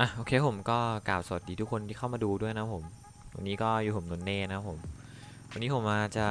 อะโอเคผมก็กล่าวสวัสดีทุกคนที่เข้ามาดูด้วยนะผม วันนี้ก็อยู่ผมนนเน่นะผม วันนี้ผมมาจะ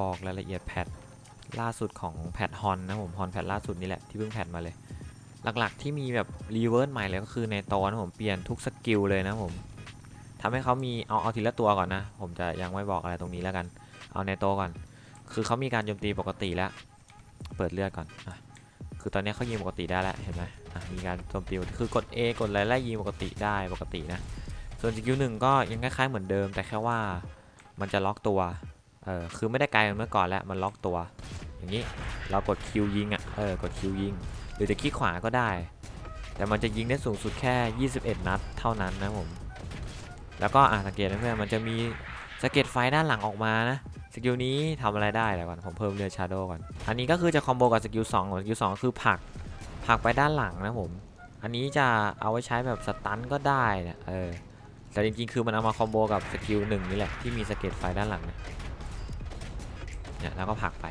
บอกรายละเอียดแพทล่าสุดของแพทฮอนนะผมฮอนแพทล่าสุดนี่แหละที่เพิ่งแพทมาเลย หลักๆที่มีแบบรีเวิร์สใหม่เลยก็คือในตอนผมเปลี่ยนทุกสกิลเลยนะผมทำให้เขามีเอาเอาทีละตัวก่อนนะ ผมจะยังไม่บอกอะไรตรงนี้แล้วกัน เอาในโตวก่อน คือเขามีการโจมตีปกติแล้ว เปิดเลือดก่อนอะ คือตอนนี้เขายิงปกติได้แล้วเห็นไหมมีการโจมตีคือกด A กดอะไรไล่ยิงปกติได้ปกตินะ ส่วนสกิลหนึ่งก็ยังคล้ายๆเหมือนเดิม แต่แค่ว่ามันจะล็อกตัวเออคือไม่ได้ไกลเหมือนเมื่อก่อนแล้วมันล็อกตัว อย่างนี้เรากดคิวยิงอะเออกดคิวยิง หรือจะคลิกขวาก็ได้ แต่มันจะยิงได้สูงสุดแค่ 21 นัดเท่านั้นนะผมแล้วก็อะสังเกตนะเพื่อนมันจะมีสะเก็ตไฟด้านหลังออกมานะ สกิลนี้ทำอะไรได้เดี๋ยวก่อนผมเพิ่มเลือชาร์โดก่อน อันนี้ก็คือจะคอมโบกับสกิล2สกิล2ก็คือผลักผลักไปด้านหลังนะผม อันนี้จะเอาไว้ใช้แบบสตันก็ได้เนี่ยเออแต่จริงๆ คือมันเอามาคอมโบกับสกิลหนึ่งนี่แหละที่มีสเก็ตไฟด้านหลังเนี่ยเนี่ยแล้วก็ผลักไป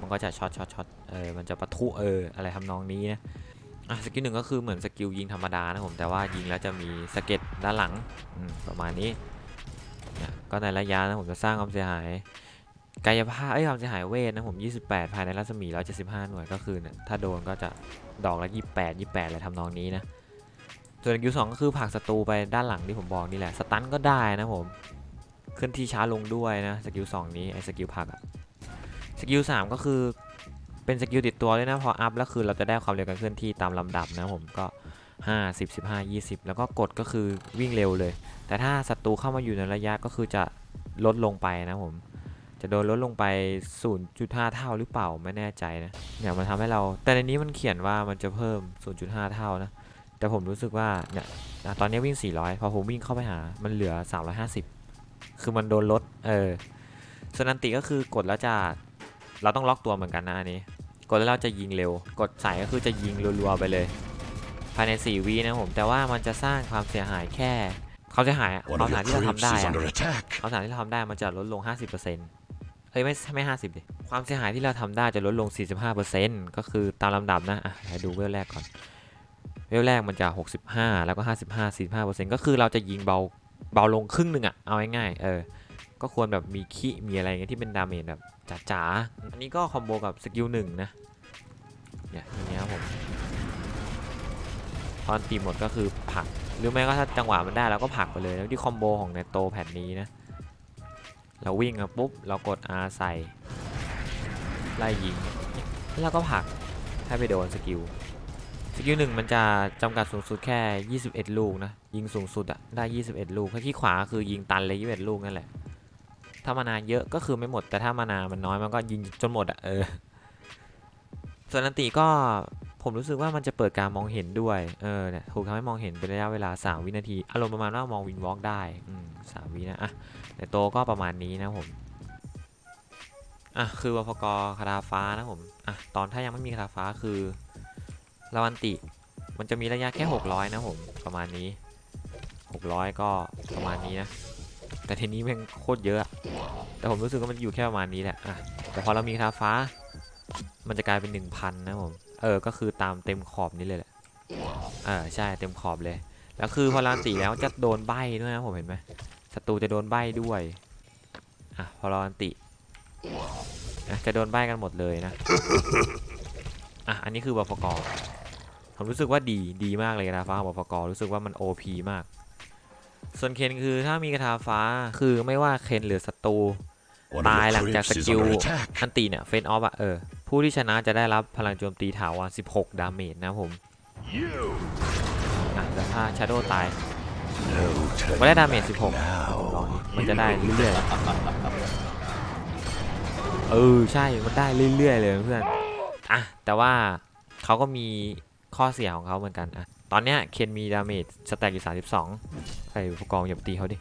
มันก็จะช็อตช็อตช็อตเออมันจะปะทุเอออะไรทำนองนี้นะอะสกิลหนึ่งก็คือเหมือนสกิลยิงธรรมดานะผมแต่ว่ายิงแล้วจะมีสเก็ตด้านหลังประมาณนี้เนี่ยก็ในระยะนะผมจะสร้างความเสียหาย กายภาพ เอ้ยความเสียหายเวทนะผม 28 ภายในรัศมี 175 หน่วยก็คือเนี่ยถ้าโดนก็จะดอกละ 28 28อะไรทำนองนี้นะ ส่วนสกิลสองก็คือผลักศัตรูไปด้านหลังที่ผมบอกนี่แหละ สตันก็ได้นะผม เคลื่อนที่ช้าลงด้วยนะ สกิลสองนี้ ไอ้สกิลผลักอะสกิลสามก็คือเป็นสกิลติดตัวด้วยนะ พออัพแล้วคือเราจะได้ความเร็วการเคลื่อนที่ตามลำดับนะผมก็ 5 10 15 20 แล้วก็กดก็คือวิ่งเร็วเลย แต่ถ้าศัตรูเข้ามาอยู่ในระยะก็คือจะลดลงไปนะผม จะโดนลดลงไป 0.5 เท่าหรือเปล่าไม่แน่ใจนะเนี่ยมันทำให้เราแต่ในนี้มันเขียนว่ามันจะเพิ่ม 0.5 เท่านะ แต่ผมรู้สึกว่าเนี่ยตอนนี้วิ่ง 400 พอผมวิ่งเข้าไปหามันเหลือ 350 คือมันโดนลดเออส่วนอันติก็คือกดแล้วจะเราต้องล็อกตัวเหมือนกันนะอันนี้ กดแล้วเราจะยิงเร็ว กดใส่ก็คือจะยิงรัวๆไปเลย ภายใน 4วินะผมแต่ว่ามันจะสร้างความเสียหายแค่ความเสียหายอะ One ควา of มเสีย your หายที่เราทำได้ is อามเสียหายที่เราทำได้มันจะลดลง 50% เฮ้ยไม่ไม่ห้าสิบดิ ความเสียหายที่เราทำได้จะลดลง 45%ก็คือตามลำดับนะ อะให้ดูเวลแรกก่อน เวลแรกมันจะ 65 แล้วก็ 55 45%ก็คือเราจะยิงเบาเบาลงครึ่งหนึ่งอะเอาง่ายๆเออ ก็ควรแบบมีคีมีอะไรเงี้ยที่เป็นดาเมจแบบจ๋าๆ อันนี้ก็คอมโบกับสกิลหนึ่งนะ เนี่ยอย่างเงี้ยครับผมพอนตีหมดก็คือผลัก หรือไม่ก็ถ้าจังหวะมันได้เราก็ผลักไปเลย แล้วที่คอมโบของในโตแผ่นนี้นะ เราวิ่งมาปุ๊บ เรากด R ใส่ ไล่ยิง แล้วเราก็ผลักให้ไปโดนสกิล สกิลหนึ่งมันจะจำกัดสูงสุดแค่ 21 ลูกนะ ยิงสูงสุดอะได้ 21 ลูกถ้าที่ขวาคือยิงตันเลย 21 ลูกนั่นแหละ ถ้ามานาเยอะก็คือไม่หมด แต่ถ้ามานามันน้อยมันก็ยิงจนหมดอะเออ ส่วนอันติก็ ผมรู้สึกว่ามันจะเปิดการมองเห็นด้วย เออเนี่ยถูกทำให้มองเห็นเป็นระยะเวลา 3 วินาที อารมณ์ประมาณว่ามองวินวอล์กได้สามวินะอะแต่โตก็ประมาณนี้นะผม อะ คือวพกคาราฟ้านะผม อะ ตอนถ้ายังไม่มีคาราฟ้าคือลาวันติ มันจะมีระยะแค่ 600 นะผม ประมาณนี้ 600 ก็ประมาณนี้นะ แต่ทีนี้แม่งโคตรเยอะอะ แต่ผมรู้สึกว่ามันอยู่แค่ประมาณนี้แหละ อะ แต่พอเรามีคาราฟ้า มันจะกลายเป็น 1,000 นะผม เออ ก็คือตามเต็มขอบนี้เลยแหละเออใช่เต็มขอบเลย แล้วคือพอลาวันติแล้วจะโดนใบด้วยนะผมเห็นไหมศัตรูจะโดนใบด้วยอะพอราอันติอะจะโดนใบกันหมดเลยนะอะอันนี้คือบฟกผมรู้สึกว่าดีดีมากเลยกระทาฟ้าของบฟกรู้สึกว่ามัน OP มาก ส่วนเคนคือถ้ามีกระทาฟ้าคือไม่ว่าเคนหรือศัตรูตายหลังจากสกิลอันติเนี่ยเฟนออฟอะเออ ผู้ที่ชนะจะได้รับพลังโจมตีถาวร 16 ดาเมจนะผม You อะแล้วถ้าชาโดตาย no มันได้ดาเมจ 16ลองมันจะได้เรื่อยๆ เออใช่ มันได้เรื่อยๆเลยเพื่อน อะ แต่ว่าเขาก็มีข้อเสียของเขาเหมือนกันอะ ตอนเนี้ยเคนมีดาเมจสแต็กอยู่ 32ไอ้ผู้กองอย่าไปตีเขาดิ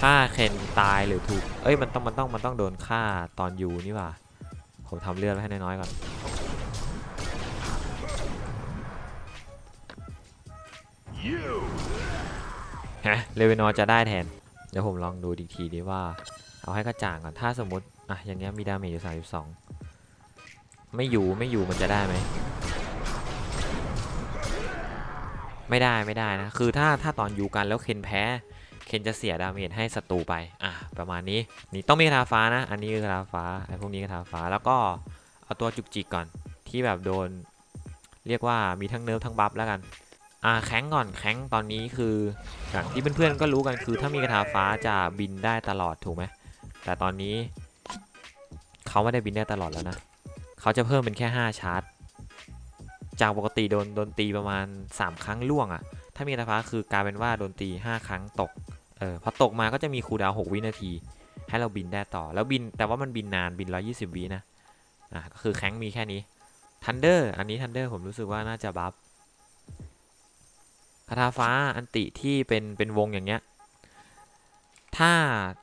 ถ้าเคน ตายหรือถูก เอ้ยมันต้องมันต้องมันต้องโดนฆ่าตอนอยู่นี่หว่าผมทำเลือดไว้ให้น้อยๆก่อน You ฮะเลเวนอร์จะได้แทน เดี๋ยวผมลองดูอีกทีดีว่า เอาให้กระจ่างก่อน ถ้าสมมติ อะ อย่างเงี้ยมีดาเมจอยู่32 ไม่อยู่ไม่อยู่มันจะได้ไหม ไม่ได้ไม่ได้นะ คือถ้าถ้าตอนอยู่กันแล้วเคนแพ้ เคนจะเสียดาเมจให้ศัตรูไป อะ ประมาณนี้ นี่ต้องมีคาถาฟ้านะ อันนี้คือคาถาฟ้าไอ้พวกนี้คาถาฟ้า แล้วก็เอาตัวจุกจิกก่อน ที่แบบโดน เรียกว่ามีทั้งเนิร์ฟทั้งบัฟแล้วกัน อ่าแข้งก่อนแข้งตอนนี้คืออย่างที่เพื่อนๆก็รู้กันคือ ถ้ามีคาถาฟ้าจะบินได้ตลอดถูกไหม แต่ตอนนี้เขาไม่ได้บินได้ตลอดแล้วนะ เขาจะเพิ่มเป็นแค่ 5 ชาร์จ จากปกติโดนโดนตีประมาณ 3 ครั้งล่วงอะ่ะ ถ้ามีคาถาฟ้าคือกลายเป็นว่าโดนตี 5 ครั้งตก เออพอตกมาก็จะมีคูดาวน์6วินาที ให้เราบินได้ต่อ แล้วบินแต่ว่ามันบินนานบิน 120 วินะอะก็คือแข้งมีแค่นี้ทันเดอร์อันนี้ทันเดอร์ผมรู้สึกว่าน่าจะบัฟคาถาฟ้าอันติที่เป็นเป็นวงอย่างเงี้ย ถ้า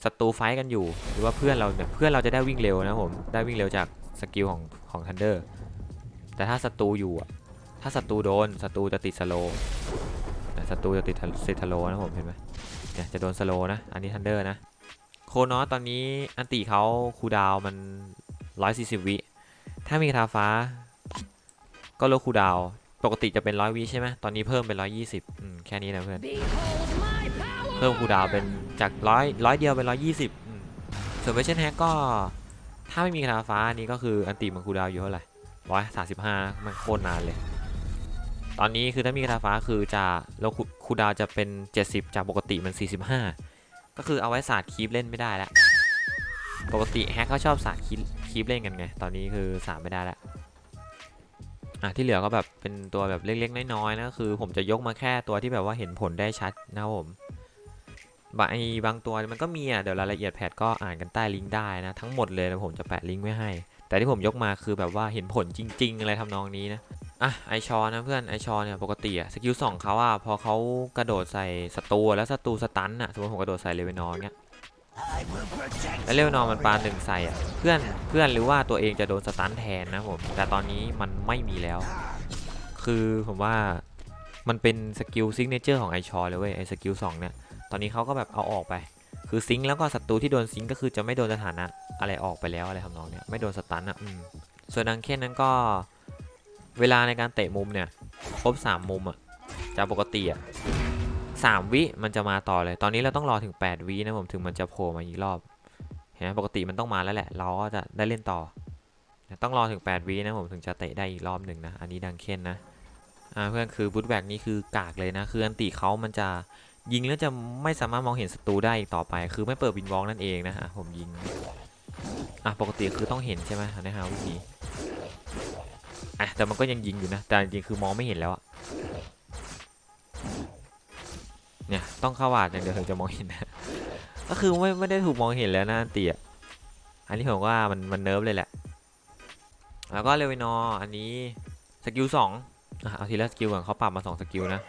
ศัตรูไฟกันอยู่หรือว่าเพื่อนเราเนี่ยเพื่อนเราจะได้วิ่งเร็วนะผมได้วิ่งเร็วจากสกิลของของทันเดอร์แต่ถ้าศัตรูอยู่อะถ้าศัตรูโดนศัตรูจะติดสโลศัตรูจะติดติดสโลนะผมเห็นไหม เนี่ยจะโดนสโลนะ อันนี้ทันเดอร์นะ โคนอสตอนนี้อันติเขาคูดาวน์มัน 140 วิ ถ้ามีคาถาฟ้า ก็ลดคูดาวปกติจะเป็น 100 วิใช่ไหมตอนนี้เพิ่มเป็น 120อืมแค่นี้นะเพื่อน เพิ่มคูดาวเป็นจากร้อยร้อยเดียวเป็นร้อยยี่สิบส่วนเวอร์ชันแฮกก็ถ้าไม่มีคาถาฟ้าอันนี้ก็คืออันติมันคูดาวอยู่เท่าไหร่ร้อยสามสิบห้ามันโคตรนานเลย ตอนนี้คือถ้ามีคาถาฟ้าคือจะแล้วคูดาวจะเป็น 70 จากปกติมัน 45 ก็คือเอาไว้ศาสตร์คีปเล่นไม่ได้แล้วปกติแฮกเขาชอบศาสตร์คีปคีปเล่นกันไง ตอนนี้คือศาสตร์ไม่ได้แล้วอะที่เหลือก็แบบเป็นตัวแบบเล็กๆน้อยๆนะคือ ผมจะยกมาแค่ตัวที่แบบว่าเห็นผลได้ชัดนะครับผมบางไอ้บางตัวมันก็มีอะเดี๋ยวรายละเอียดแพทก็อ่านกันใต้ลิงก์ได้นะ ทั้งหมดเลยแล้วผมจะแปะลิงก์ไว้ให้ แต่ที่ผมยกมาคือแบบว่าเห็นผลจริง ๆ อะไรทำนองนี้นะ อะไอชอนะเพื่อนไอชอเนี่ยปกติอะสกิลสองเขาอะพอเขากระโดดใส่ศัตรูแล้วศัตรูสตันอะสมมติผมกระโดดใส่เลเวนอร์เงี้ยแล้วเลเวนอร์มันปาหนึ่งใส่อะเพื่อนเพื่อนหรือว่าตัวเองจะโดนสตันแทนนะผมแต่ตอนนี้มันไม่มีแล้ว คือผมว่ามันเป็นสกิลซิกเนเจอร์ของไอชอเลยเว้ยไอสกิลสองเนี่ยตอนนี้เขาก็แบบเอาออกไป คือซิงค์แล้วก็ศัตรูที่โดนซิงค์ก็คือจะไม่โดนสถานะอะไรออกไปแล้วอะไรทำนองเนี้ยไม่โดนสตันอะอืมส่วนดังเคนนั้นก็ เวลาในการเตะมุมเนี่ยครบ 3 มุมอะจากปกติอะสามวิมันจะมาต่อเลย ตอนนี้เราต้องรอถึง 8 วินะผมถึงมันจะโผล่มาอีกรอบเห็นไหมปกติมันต้องมาแล้วแหละ เราก็จะได้เล่นต่อ ต้องรอถึง 8 วินะผมถึงจะเตะได้อีกรอบหนึ่งนะ อันนี้ดังเคนนะอ่าเพื่อนคือบูทแบกนี่คือกากเลยนะ คืออันติเขามันจะยิงแล้วจะไม่สามารถมองเห็นศัตรูได้อีกต่อไป คือไม่เปิดวินวอลนั่นเองนะฮะผมยิงอะปกติคือต้องเห็นใช่ไหมนะฮะวิธี อะแต่มันก็ยังยิงอยู่นะ แต่จริงๆคือมองไม่เห็นแล้วอะเนี่ยต้องเข้าวาดอย่างเดียวถึงจะมองเห็นนะ ก็คือไม่ไม่ได้ถูกมองเห็นแล้วนะอันเตียอันนี้ผมว่ามันมันเนิร์ฟเลยแหละ แล้วก็เลวินออันนี้สกิลสองเอาทีละสกิลก่อนเขาปรับมาสองสกิลนะ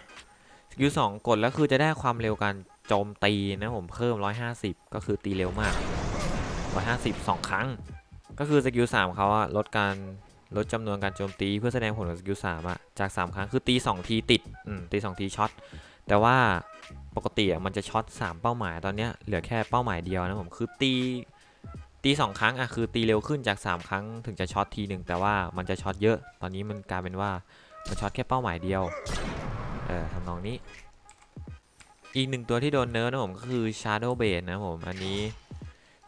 สกิลสองกดแล้วคือจะได้ความเร็วการโจมตีนะผมเพิ่ม150ก็คือตีเร็วมาก150 2ครั้ง ก็คือสกิล3เขาลดการ ลดจำนวนการโจมตีเพื่อแสดงผลของสกิล3อะจาก 3 ครั้งคือตี 2 ทีติดอืมตี2ทีช็อตแต่ว่าปกติอะมันจะช็อต3 เป้าหมายตอนเนี้ยเหลือแค่เป้าหมายเดียวนะผมคือตีตี2ครั้งอะคือตีเร็วขึ้นจาก 3 ครั้งถึงจะช็อตทีหนึ่งแต่ว่ามันจะช็อตเยอะ ตอนนี้มันกลายเป็นว่ามันช็อตแค่เป้าหมายเดียวเออทำนองนี้ อีกหนึ่งตัวที่โดนเนิร์ฟนะผมก็คือ Shadow b a s e นะผมอันนี้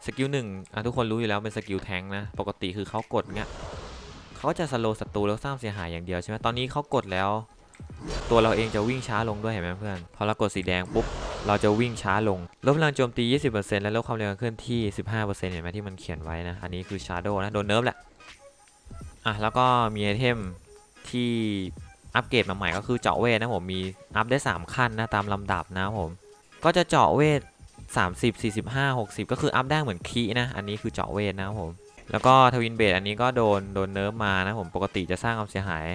สกิลหนึ่งทุกคนรู้อยู่แล้วเป็นสกิลแทงนะปกติคือเขากดเงี้ย เขาจะสโลศัตรูแล้วสร้างเสียหายอย่างเดียวใช่ไหมตอนนี้เขากดแล้ว ตัวเราเองจะวิ่งช้าลงด้วยเห็นไหมเพื่อน พอเรากดสีแดงปุ๊บเราจะวิ่งช้าลง ลดพลังโจมตี 20%และลดความเร็วการเคลื่อนที่ 15%เห็นไหมที่มันเขียนไว้นะ อันนี้คือ Shadow นะ โดนเนิร์ฟแหละ อะ แล้วก็มีไอเทมที่อัปเกรดมาใหม่ก็คือเจาะเวทนะผม มีอัพได้ 3 ขั้นนะ ตามลำดับนะผม ก็จะเจาะเวท 30 45 60 ก็คืออัพได้เหมือนคีนะ อันนี้คือเจาะเวทนะผม แล้วก็ทวินเบดอันนี้ก็โดนโดนเนิร์ฟมานะผมปกติจะสร้างความเสียหาย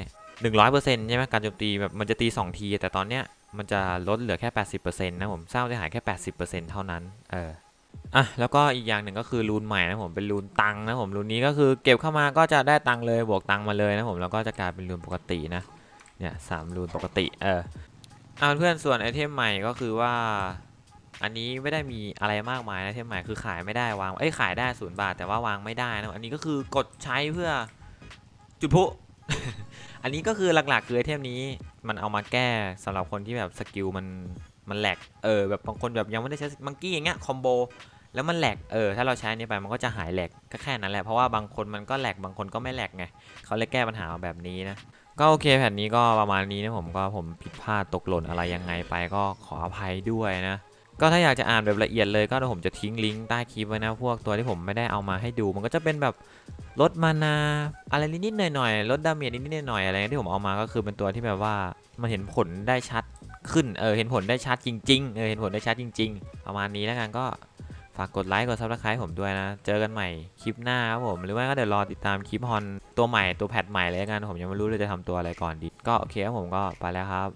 100%ใช่ไหมการโจมตีแบบมันจะตี 2 ที แต่ตอนเนี้ยมันจะลดเหลือแค่ 80%นะผมสร้างเสียหายแค่ 80%เท่านั้นเอออะแล้วก็อีกอย่างหนึ่งก็คือรูนใหม่นะผมเป็นรูนตังนะผมรูนนี้ก็คือเก็บเข้ามาก็จะได้ตังเลยบวกตังมาเลยนะผมแล้วก็จะกลายเป็นรูนปกตินะเนี่ยสามรูนปกติเออเอาเพื่อนส่วนไอเทมใหม่ก็คือว่า อันนี้ไม่ได้มีอะไรมากมายนะเทมใหม่คือขายไม่ได้วางเอ้ยขายได้ศูนย์บาทแต่ว่าวางไม่ได้นะอันนี้ก็คือกดใช้เพื่อจุดพลุอันนี้ก็คือหลักๆคือไอเทมนี้มันเอามาแก้สำหรับคนที่แบบสกิลมันมันแหลกเออแบบบางคนแบบยังไม่ได้ใช้มังกี้อย่างเงี้ยคอมโบแล้วมันแหลกเออถ้าเราใช้อันนี้ไปมันก็จะหายแหลกก็แค่นั้นแหละเพราะว่าบางคนมันก็แหลกบางคนก็ไม่แหลกไงเขาเลยแก้ปัญหาแบบนี้นะก็โอเคแผ่นนี้ก็ประมาณนี้นะผมก็ผมผิดพลาดตกหล่นอะไรยังไงไปก็ขออภัยด้วยนะ ก็ถ้าอยากจะอ่านแบบละเอียดเลยก็เดี๋ยวผมจะทิ้งลิงก์ใต้คลิปไว้นะพวกตัวที่ผมไม่ได้เอามาให้ดู มันก็จะเป็นแบบลดมานาอะไรนิดๆหน่อยๆลดดาเมจนิดๆหน่อยๆอะไรที่ผมเอามาก็คือเป็นตัวที่แบบว่ามันเห็นผลได้ชัดขึ้นเออเห็นผลได้ชัดจริงๆเออเห็นผลได้ชัดจริง ๆ ประมาณนี้แล้วกันก็ฝากกดไลค์กดซับสไครต์ผมด้วยนะ เจอกันใหม่คลิปหน้าครับผม หรือว่าก็เดี๋ยวรอติดตามคลิปฮอนตัวใหม่ตัวแพทใหม่เลยกัน ผมยังไม่รู้เลยจะทำตัวอะไรก่อนดี ก็โอเคครับผมก็ไปแล้วครับ